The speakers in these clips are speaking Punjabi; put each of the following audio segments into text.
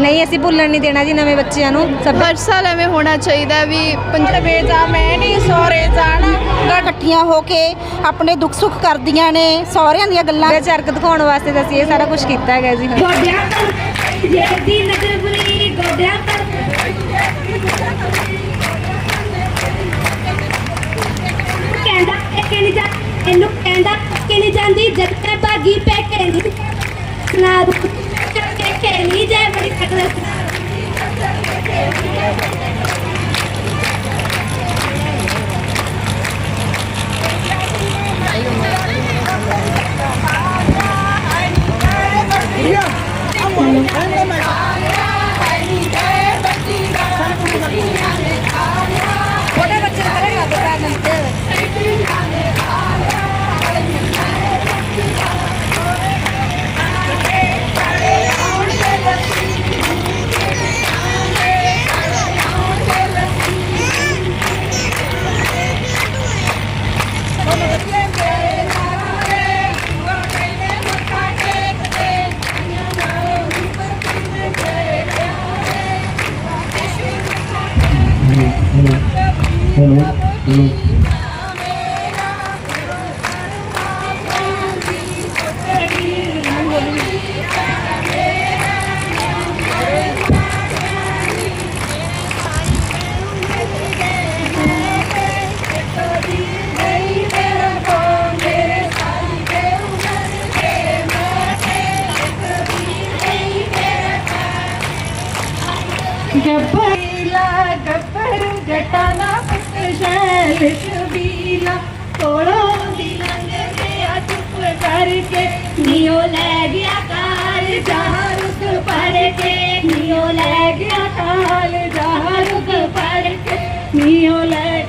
ਨਹੀਂ ਅਸੀਂ ਭੁੱਲਣ ਨਹੀਂ ਦੇਣਾ ਜੀ ਨਵੇਂ ਬੱਚਿਆਂ ਨੂੰ ਸਭ ਹਰ ਸਾਲ ਐਵੇਂ ਹੋਣਾ ਚਾਹੀਦਾ ਵੀ ਪੰਜਾਬ ਵੇਚਾ ਮੈਂ ਨਹੀਂ ਸੋਰੇ ਜਾਣਾ ਇਕੱਠੀਆਂ ਹੋ ਕੇ ਆਪਣੇ ਦੁੱਖ ਸੁੱਖ ਕਰਦੀਆਂ ਨੇ ਸਹੁਰਿਆਂ ਦੀਆਂ ਗੱਲਾਂ ਵਿੱਚ ਚਰਕ ਦਿਖਾਉਣ ਵਾਸਤੇ ਤਾਂ ਅਸੀਂ ਇਹ ਸਾਰਾ ਕੁਝ ਕੀਤਾ ਹੈਗਾ ਜੀ ਗੋਡਿਆਂ ਪਰ ਜੇ ਦੀ ਨਜ਼ਰ ਬੁਲੀ ਗੋਡਿਆਂ ਪਰ गब्बर गब्बर घटाना ਪੁੱਤ ਸ਼ੈਲ ਸ਼ਬੀਲਾ ਕੋਲੋਂ ਦੀ ਲੰਘ ਗਿਆ ਚੁੱਪ ਕਰਕੇ ਨੀਓ ਲੈ ਗਿਆ ਕਾਲ ਜਹਾਂ ਰੁਕ ਪੜ ਕੇ। ਨੀਓ ਲੈ ਗਿਆ ਕਾਲ ਜਹਾਂ ਰੁਕ ਪੜ ਕੇ। ਨੀਓ ਲੈ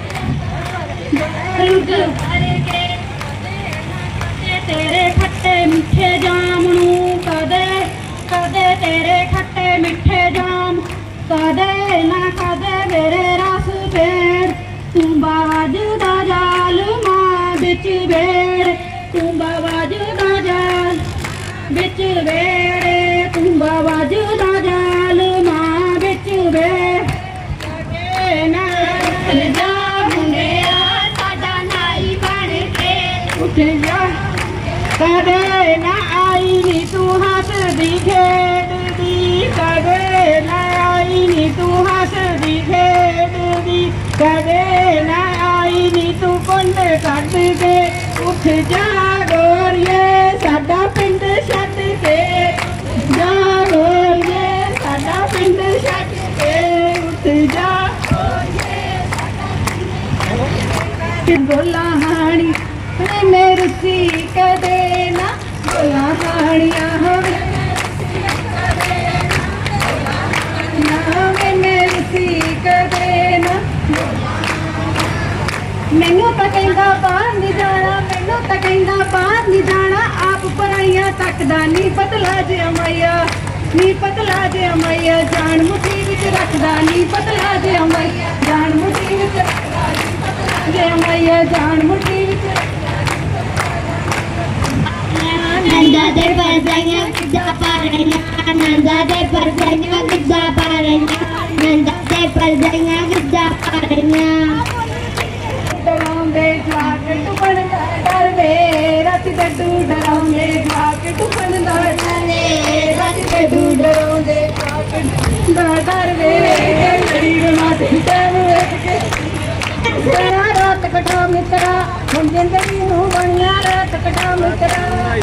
ਰੁਕ ਪੜ ਕੇ। ਤੇਰੇ ਖੱਟੇ ਮਿੱਠੇ ਜਾਮ ਨੂੰ, ਕਦੇ ਕਦੇ ਤੇਰੇ ਖੱਟੇ ਮਿੱਠੇ ਜਾਮ। ਕਦੇ ਨਾ ਬਾਜ ਦਾ ਮਾਂ ਵਿੱਚ ਵੇੜ ਤੂੰ ਬਾਜ ਦਾ ਜਾਲ ਵਿੱਚ ਵੇੜੇ ਤੂੰ ਬਾਜ ਦਾ ਜਾਲ ਮਾਂ ਵਿੱਚ ਵੇੜ। ਕਦੇ ਨਾ ਜਾ ਮੁੰਡਿਆ, ਸਾਡਾ ਨਾਈ ਬਣ ਕੇ ਉੱਠ ਜਾ ਕਦੇ ਨਾ ਆਈ ਨੀ ਤੂੰ ਹੱਸਦੀ ਖੇਡਦੀ ਕਦੇ ਨਾ ਆਈ ਨੀ ਤੂੰ ਹੱਸਦੀ ਖੇਡਦੀ ਕਦੇ ਨਾ ਆਈ ਨੀ ਤੂੰ ਕੁੰਡ ਕੱਢ ਕੇ। ਉੱਠ ਜਾ ਗੋਰੀਏ, ਸਾਡਾ ਪਿੰਡ ਛੱਡ ਕੇ। ਜਾ ਗੋਰੀਏ, ਸਾਡਾ ਪਿੰਡ ਛੱਡ ਕੇ। ਉੱਠ ਜਾ ਬੋਲਾ ਹਾਣੀ ਵੇ ਮੇਰੀ ਸੀ ਕਦੇ ਨਾ। ਬੋਲਾ ਹਾਣੀਆਂ ਹੋਵੇ ਨਾ ਮੇਰੀ ਸੀ ਕਦੇ ਮੈਨੂੰ ਤਾਂ ਕਹਿੰਦਾ ਬਾਹਰ ਨਹੀਂ ਜਾਣਾ, ਮੈਨੂੰ ਤਾਂ ਕਹਿੰਦਾ ਬਾਹਰ ਨਹੀਂ ਜਾਣਾ। ਆਪ ਪਰਾਈਆਂ ਤੱਕਦਾ ਨਹੀਂ ਪਤਲਾ ਜਿਹਾ ਮਈਆ ਨੀ ਪਤਲਾ ਜਿਹਾ ਮਈਆ ਜਾਨ ਮੁੱਠੀ ਵਿੱਚ ਰੱਖਦਾ ਨਹੀਂ ਪਤਲਾ ਜਿਹਾ ਮਈਆ ਜਾਨ ਮੁੱਠੀ ਵਿੱਚ ਰੱਖਦਾ ਨੀ ਪਤਲਾ ਜਿਹਾ ਮਈਆ ਜਾਨ ਮੁੱਠੀ ਵਿੱਚ ਨੰਦਾ ਦੇ ਪਰਜਾਈਆਂ ਕਿੱਦਾਂ ਪਾ ਰਹੀਆਂ ਨੰਦਾ ਦੇ ਪਰਜਾਈਆਂ ਕਿੱਦਾਂ ਪਾ ਰਹੀਆਂ ਨੰਦਾ ਦੇ ਪਰਜਾਈਆਂ ਕਿੱਦਾਂ ਪਾ ਡਰਾਉਂਦੇ ਜਵਾਕ ਟੁਕਣ ਦਾ ਡਰ ਵੇ ਰਾਤ ਡੱਡੂ ਡਰਾਉਂਦੇ ਜਵਾਕ ਟੁਕਣ ਦਾ ਡਰ ਵੇ ਰਾਤ ਡੱਡੂ ਡਰਾਉਂਦੇ ਜਵਾਕ ਦਾ ਡਰ ਵੇ ਲੜੀ ਰਣਾ ਤੇ ਤੈਨੂੰ ਵੇਖ ਕੇ ਸਣਾ ਰਾਤ ਕਟਾ ਮਿੱਤਰਾ ਹੁਣ ਜ਼ਿੰਦਗੀ ਨੂੰ ਬਣਿਆ ਰਾਤ ਕਟਾ ਮਿੱਤਰਾ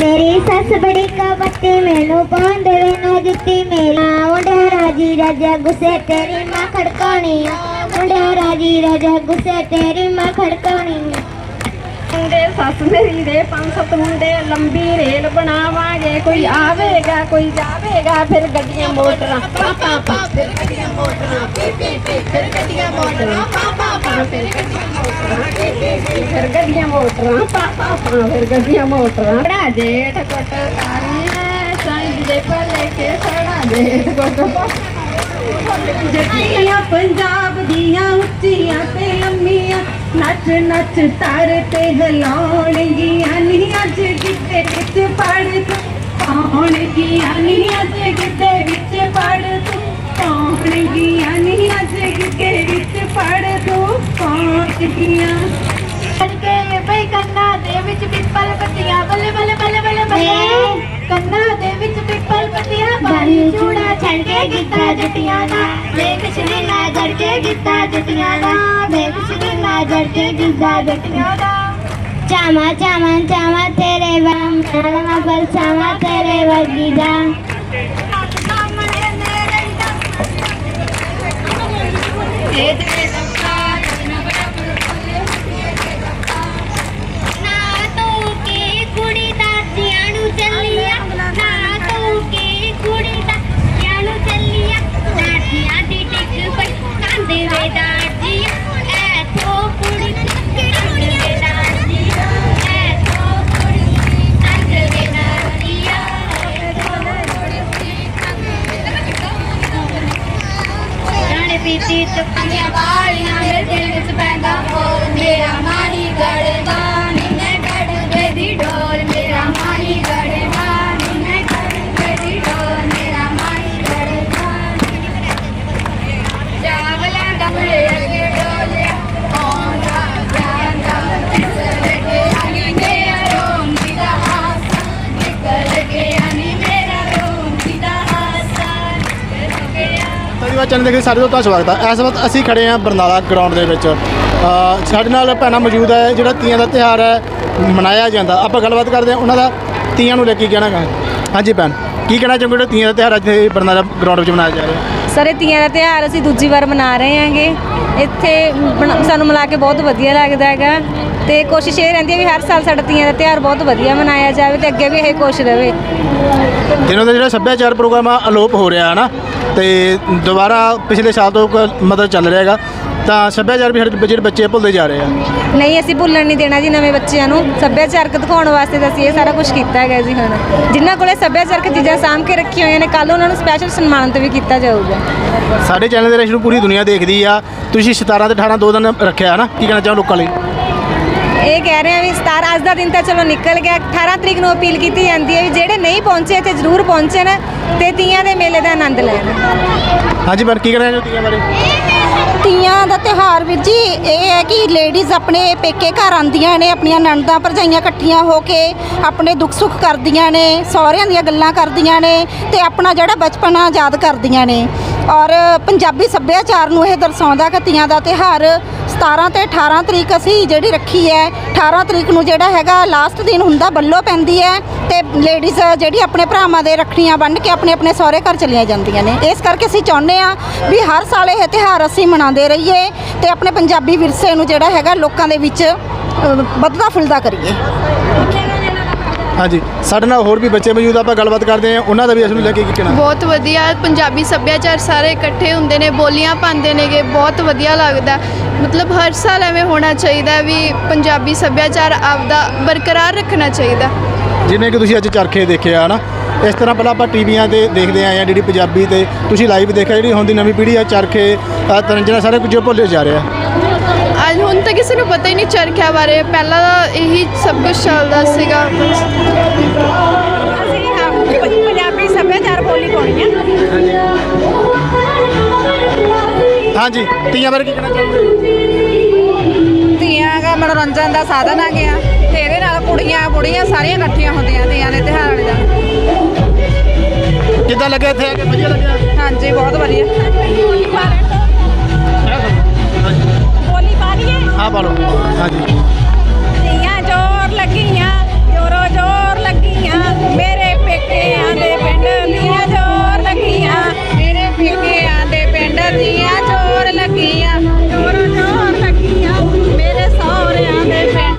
ਮੇਰੀ ਸੱਸ ਬੜੀ ਕਪੱਤੀ ਮੈਨੂੰ ਪਾਉਣ ਦੇਵੇ ਨਾ ਜੁੱਤੀ ਮੇਰਾ ਰਾਜੀ ਰਾਜਾ ਗੁੱਸੇ ਤੇਰੀ ਮਾਂ ਖੜਕਾਉਣੀ। ਆ ਰਾਜੀ ਰਾਜਾ ਗੁੱਸੇ ਤੇਰੀ ਮਾਂ ਖੜਕਾਉਣੀ। ਮੁੰਡੇ, ਸੱਸ ਮੇਰੀ ਦੇ ਪੰਜ ਸੱਤ ਮੁੰਡੇ, ਲੰਬੀ ਰੇਲ ਬਣਾਵਾਂਗੇ। ਕੋਈ ਆਵੇਗਾ, ਕੋਈ ਜਾਵੇਗਾ, ਫਿਰ ਗੱਡੀਆਂ, ਮੋਟਰਾਂ। ਪਾ ਪਾ ਪਾ ਫਿਰ ਗੱਡੀਆਂ, ਮੋਟਰਾਂ। ਪੀ ਪੀ ਪੀ, ਫਿਰ ਗੱਡੀਆਂ, ਮੋਟਰਾਂ। ਪਾ ਪਾ ਪਾ ਫਿਰ ਗੱਡੀਆਂ ਮੋਟਰਾਂ ਪੀ ਪੀ ਪੀ ਫਿਰ ਗੱਡੀਆਂ ਮੋਟਰਾਂ ਪਾ ਪਾ ਪਾ ਫਿਰ ਗੱਡੀਆਂ ਮੋਟਰਾਂ ਬੜਾ ਜੇਠ ਕੋਟ ਕਾਰੀਏ ਸਾਈਂ ਦੇ ਪੱਲੇ ਕੇ ਸੜਾ ਜੇਠ ਕੋਟ ਜੱਟੀਆਂ ਪੰਜਾਬ ਦੀਆਂ ਉੱਚੀਆਂ ਤੇ ਲੰਮੀਆਂ ਨੱਚ ਨੱਚ ਤਰ ਤੇ ਹਿਲਾਉਣਗੀਆਂ ਨੀ ਅੱਜ ਕਿਤੇ ਵਿੱਚ ਪੜ ਕੇ ਕੌਣ ਗਿਆ ਨੀ ਅੱਜ ਕਿਤੇ ਵਿੱਚ ਪੜ ਤੂੰ ਕੌਣ ਗਿਆ ਨੀ ਅੱਜ ਕਿਤੇ ਵਿੱਚ ਪੜ ਤੂੰ ਕੌਣ ਗਿਆ ਕੇ ਬਈ ਕੰਨਾਂ ਦੇ ਵਿੱਚ ਪਿੱਪਲ ਪੱਤੀਆਂ ਬੱਲੇ ਬੱਲੇ ਬੱਲੇ ਬੱਲੇ ਬੱਲੇ ਕੰਨਾਂ ਦੇ ਵਿੱਚ ਪਿੱਪਲ ਪੱਤੀਆਂ ਬਾਰੀ ਚੂੜਾ ਛੱਡ ਕੇ ਗਿੱਧਾ ਜੁੱਤੀਆਂ ਦਾ ਵੇਖ ਸ਼ਰੀਨਾ ਜੜ ਕੇ ਗਿੱਧਾ ਜੁੱਤੀਆਂ ਦਾ ਵੇਖ ਸ਼ਰੀਨਾ ਜੜ ਕੇ ਗਿੱਧਾ ਜੁੱਤੀਆਂ ਦਾ ਚਾਮਾ ਚਾਮਾ ਚਾਮਾ ਤੇਰੇ ਵਾਮ ਨਾਲਮਾ ਬਲ ਚਾਮਾ ਤੇਰੇ ਵਰਗੀ ਦਾ ਨਾ ਧੰਨਵਾਦ ਚੈਨਲ ਦੇਖੇ ਸਾਰੇ ਦਾ ਸਵਾਗਤ ਹੈ ਇਸ ਵਕਤ ਅਸੀਂ ਖੜੇ ਹਾਂ ਬਰਨਾਲਾ ਗਰਾਊਂਡ ਦੇ ਵਿੱਚ। ਸਾਡੇ ਨਾਲ ਭੈਣਾਂ ਮੌਜੂਦ ਹੈ, ਜਿਹੜਾ ਤੀਆਂ ਦਾ ਤਿਉਹਾਰ ਹੈ, ਮਨਾਇਆ ਜਾਂਦਾ। ਆਪਾਂ ਗੱਲਬਾਤ ਕਰਦੇ ਹਾਂ, ਉਹਨਾਂ ਦਾ ਤੀਆਂ ਨੂੰ ਲੈ ਕੇ ਕਹਿਣਾ ਗਾ। ਹਾਂਜੀ ਭੈਣ, ਕੀ ਕਹਿਣਾ ਚਾਹੋਗੇ ਜਿਹੜਾ ਤੀਆਂ ਦਾ ਤਿਉਹਾਰ ਅੱਜ ਬਰਨਾਲਾ ਗਰਾਊਂਡ ਵਿੱਚ ਮਨਾਇਆ ਜਾ ਰਿਹਾ ਸਰ, ਇਹ ਤੀਆਂ ਦਾ ਤਿਉਹਾਰ ਅਸੀਂ ਦੂਜੀ ਵਾਰ ਮਨਾ ਰਹੇ ਹਾਂਗੇ। ਇੱਥੇ ਬਣ- ਸਾਨੂੰ ਮਿਲਾ ਕੇ ਬਹੁਤ ਵਧੀਆ ਲੱਗਦਾ ਹੈਗਾ ਤੇ ਕੋਸ਼ਿਸ਼ ਇਹ ਰਹਿੰਦੀ ਹੈ ਵੀ ਹਰ ਸਾਲ ਸਾਡਾ ਤੀਆਂ ਦਾ ਤਿਉਹਾਰ ਬਹੁਤ ਵਧੀਆ ਮਨਾਇਆ ਜਾਵੇ ਤੇ ਅੱਗੇ ਵੀ ਇਹ ਕੋਸ਼ਿਸ਼ ਰਹੇ ਇਹਨਾਂ ਦਾ ਜਿਹੜਾ ਸੱਭਿਆਚਾਰ ਪ੍ਰੋਗਰਾਮ ਆ, ਅਲੋਪ ਹੋ ਰਿਹਾ ਹੈ ਨਾ, ਤੇ ਦੁਬਾਰਾ ਪਿਛਲੇ ਸਾਲ ਤੋਂ ਕ- ਮਤਲਬ ਚੱਲ ਰਿਹਾ ਹੈਗਾ। ਤਾਂ ਸੱਭਿਆਚਾਰ ਵੀ ਸਾਡੇ ਜਿਹੜੇ ਬੱਚੇ ਭੁੱਲਦੇ ਜਾ ਰਹੇ ਆ। ਨਹੀਂ ਅਸੀਂ ਭੁੱਲਣ ਨਹੀਂ ਦੇਣਾ ਜੀ ਨਵੇਂ ਬੱਚਿਆਂ ਨੂੰ। ਸੱਭਿਆਚਾਰਕ ਦਿਖਾਉਣ ਵਾਸਤੇ ਤਾਂ ਅਸੀਂ ਇਹ ਸਾਰਾ ਕੁਝ ਕੀਤਾ ਹੈਗਾ ਜੀ ਹੁਣ। ਜਿਨ੍ਹਾਂ ਕੋਲੇ ਸੱਭਿਆਚਾਰਕ ਚੀਜ਼ਾਂ ਸਾਂਭ ਕੇ ਰੱਖੀਆਂ ਹੋਈਆਂ ਨੇ ਕੱਲ ਉਹਨਾਂ ਨੂੰ ਸਪੈਸ਼ਲ ਸਨਮਾਨਿਤ ਵੀ ਕੀਤਾ ਜਾਊਗਾ। ਸਾਡੇ ਚੈਨਲ ਦੇ ਰੇਸ਼ ਨੂੰ ਪੂਰੀ ਦੁਨੀਆ ਦੇਖਦੀ ਆ। ਤੁਸੀਂ 17 ਤੇ 18 ਦੋ ਦਿਨ ਰੱਖਿਆ ਨਾ ਕੀ ਕਹਿਣਾ ਚਾਹੋ ਲੋਕਾਂ ਲਈ? ਇਹ ਕਹਿ ਰਹੇ ਆ ਵੀ 17 ਅੱਜ ਦਾ ਦਿਨ ਤਾਂ ਚਲੋ ਨਿਕਲ ਗਿਆ। 18 ਤਰੀਕ ਨੂੰ ਅਪੀਲ ਕੀਤੀ ਜਾਂਦੀ ਹੈ ਵੀ ਜਿਹੜੇ ਨਹੀਂ ਪਹੁੰਚੇ ਇੱਥੇ ਜ਼ਰੂਰ ਪਹੁੰਚਣ ਤੇ ਤੀਆਂ ਦੇ ਮੇਲੇ ਦਾ ਆਨੰਦ ਲੈਣ। ਹਾਂਜੀ ਭੈਣ ਕੀ ਕਹਿਣਾ ਚਾਹੋ ਤੀਆਂ ਬਾਰੇ? ਤੀਆਂ ਦਾ ਤਿਉਹਾਰ ਵੀਰ ਜੀ, ਇਹ ਹੈ ਕਿ ਲੇਡੀਜ਼ ਆਪਣੇ ਪੇਕੇ ਘਰ ਆਉਂਦੀਆਂ ਨੇ, ਆਪਣੀਆਂ ਨਣਦਾਂ ਭਰਜਾਈਆਂ ਇਕੱਠੀਆਂ ਹੋ ਕੇ ਆਪਣੇ ਦੁੱਖ ਸੁੱਖ ਕਰਦੀਆਂ ਨੇ, ਸਹੁਰਿਆਂ ਦੀਆਂ ਗੱਲਾਂ ਕਰਦੀਆਂ ਨੇ ਤੇ ਆਪਣਾ ਜਿਹੜਾ ਬਚਪਨ ਆ ਯਾਦ ਕਰਦੀਆਂ ਨੇ। ਔਰ ਪੰਜਾਬੀ ਸੱਭਿਆਚਾਰ ਨੂੰ ਇਹ ਦਰਸਾਉਂਦਾ ਕਿ ਤੀਆਂ ਦਾ ਤਿਉਹਾਰ 17 ਤੇ 18 ਤਰੀਕ ਅਸੀਂ ਜਿਹੜੀ ਰੱਖੀ ਹੈ 18 ਤਰੀਕ ਨੂੰ ਜਿਹੜਾ ਹੈਗਾ ਲਾਸਟ ਦਿਨ ਹੁੰਦਾ ਬੱਲੋ ਪੈਂਦੀ ਹੈ ਤੇ ਲੇਡੀਜ਼ ਜਿਹੜੀ ਆਪਣੇ ਭਰਾਵਾਂ ਦੇ ਰੱਖੜੀਆਂ ਬੰਨ੍ਹ ਕੇ ਆਪਣੇ ਆਪਣੇ ਸਹੁਰੇ ਘਰ ਚਲੀਆਂ ਜਾਂਦੀਆਂ ਨੇ। ਇਸ ਕਰਕੇ ਅਸੀਂ ਚਾਹੁੰਦੇ ਆ ਵੀ ਹਰ ਸਾਲ ਇਹ ਤਿਉਹਾਰ ਅਸੀਂ ਮਨਾਉਂਦੇ ਰਹੀਏ ਤੇ ਆਪਣੇ ਪੰਜਾਬੀ ਵਿਰਸੇ ਨੂੰ ਜਿਹੜਾ ਹੈਗਾ ਲੋਕਾਂ ਦੇ ਵਿੱਚ ਅ, ਵੱਧਦਾ ਫੁੱਲਦਾ ਕਰੀਏ। ਹਾਂਜੀ। ਸਾਡੇ ਨਾਲ ਹੋਰ ਵੀ ਬੱਚੇ ਮੌਜੂਦ ਆ ਆਪਾਂ ਗੱਲਬਾਤ ਕਰਦੇ ਹਾਂ। ਉਹਨਾਂ ਦਾ ਵੀ ਇਸ ਨੂੰ ਲੈ ਕੇ ਕੀ ਕਹਿਣਾ? ਬਹੁਤ ਵਧੀਆ ਪੰਜਾਬੀ ਸੱਭਿਆਚਾਰ ਸਾਰੇ ਇਕੱਠੇ ਹੁੰਦੇ ਨੇ ਬੋਲੀਆਂ ਪਾਉਂਦੇ ਨੇਗੇ ਬਹੁਤ ਵਧੀਆ ਲੱਗਦਾ। ਮਤਲਬ ਹਰ ਸਾਲ ਐਵੇਂ ਹੋਣਾ ਚਾਹੀਦਾ ਹੈ ਵੀ ਪੰਜਾਬੀ ਸੱਭਿਆਚਾਰ ਆਪਦਾ ਬਰਕਰਾਰ ਰੱਖਣਾ ਚਾਹੀਦਾ। ਜਿਵੇਂ ਕਿ ਤੁਸੀਂ ਅੱਜ ਚਰਖੇ ਦੇਖਿਆ ਨਾ ਇਸ ਤਰ੍ਹਾਂ ਪਹਿਲਾਂ ਆਪਾਂ ਟੀਵੀਆਂ ਤੇ ਦੇਖਦੇ ਆਏ ਆ ਜਿਹੜੀ ਪੰਜਾਬੀ ਤੇ ਤੁਸੀਂ ਲਾਈਵ ਦੇਖਿਆ ਜਿਹੜੀ ਹੁਣ ਦੀ ਨਵੀਂ ਪੀੜ੍ਹੀ ਆ ਚਰਖੇ ਅ, ਤਰੰਜਣਾ ਸਾਰੇ ਕੁਝ ਭੁੱਲੇ ਜਾ ਰਿਹਾ। ਹੁਣ ਤਾਂ ਕਿਸੇ ਨੂੰ ਪਤਾ ਹੀ ਨਹੀਂ ਚਰਖਿਆਂ ਬਾਰੇ। ਪਹਿਲਾਂ ਤਾਂ ਇਹੀ ਸਭ ਕੁਝ ਚੱਲਦਾ ਸੀਗਾ। ਪੰਜਾਬੀ ਸੱਭਿਆਚਾਰ ਬੋਲੀ ਪਾਉਣੀ ਹੈ ਹਾਂਜੀ ਤੀਆਂ ਬਾਰੇ ਕੀ ਕਹਿਣਾ ਚਾਹੋਗੇ? ਧੀਆਂ ਦਾ ਮਨੋਰੰਜਨ ਦਾ ਸਾਧਨ ਆ ਗਿਆ। ਤੇ ਇਹਦੇ ਨਾਲ ਕੁੜੀਆਂ ਬੁੜੀਆਂ ਸਾਰੀਆਂ ਇਕੱਠੀਆਂ ਹੁੰਦੀਆਂ ਧੀਆਂ ਦੇ ਤਿਉਹਾਰ ਵਾਲੇ ਦਿਨ ਕਿੱਦਾਂ ਲੱਗਿਆ ਇੱਥੇ ਆ ਕੇ? ਵਧੀਆ ਲੱਗਿਆ? ਹਾਂਜੀ ਬਹੁਤ ਵਧੀਆ। ਲਈਏ ਹਾਂ ਪਾਲੋ ਹਾਂਜੀ